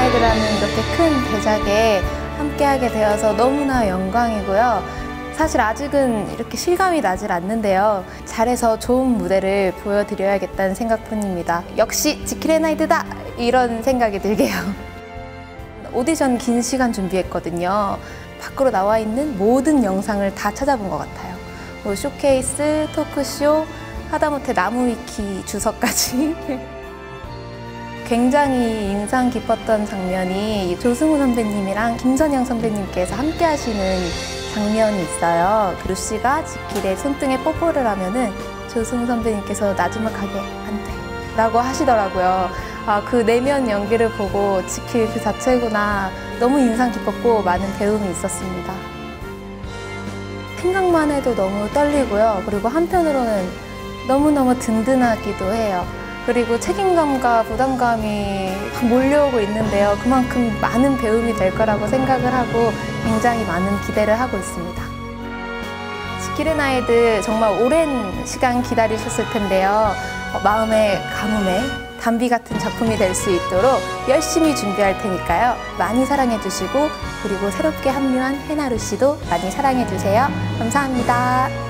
지킬레나이드라는 이렇게 큰 대작에 함께하게 되어서 너무나 영광이고요. 사실 아직은 이렇게 실감이 나질 않는데요. 잘해서 좋은 무대를 보여드려야겠다는 생각뿐입니다. 역시 지킬레나이드다! 이런 생각이 들게요. 오디션 긴 시간 준비했거든요. 밖으로 나와 있는 모든 영상을 다 찾아본 것 같아요. 뭐 쇼케이스, 토크쇼, 하다못해 나무위키 주석까지. 굉장히 인상 깊었던 장면이 조승우 선배님이랑 김선영 선배님께서 함께 하시는 장면이 있어요. 루시가 지킬의 손등에 뽀뽀를 하면은 조승우 선배님께서 나지막하게 안 돼. 라고 하시더라고요. 아, 그 내면 연기를 보고 지킬 그 자체구나. 너무 인상 깊었고 많은 배움이 있었습니다. 생각만 해도 너무 떨리고요. 그리고 한편으로는 너무너무 든든하기도 해요. 그리고 책임감과 부담감이 몰려오고 있는데요. 그만큼 많은 배움이 될 거라고 생각을 하고 굉장히 많은 기대를 하고 있습니다. 지킬의 나이드 정말 오랜 시간 기다리셨을 텐데요. 어, 마음의 가뭄에 담비 같은 작품이 될 수 있도록 열심히 준비할 테니까요. 많이 사랑해 주시고 그리고 새롭게 합류한 해나루 씨도 많이 사랑해 주세요. 감사합니다.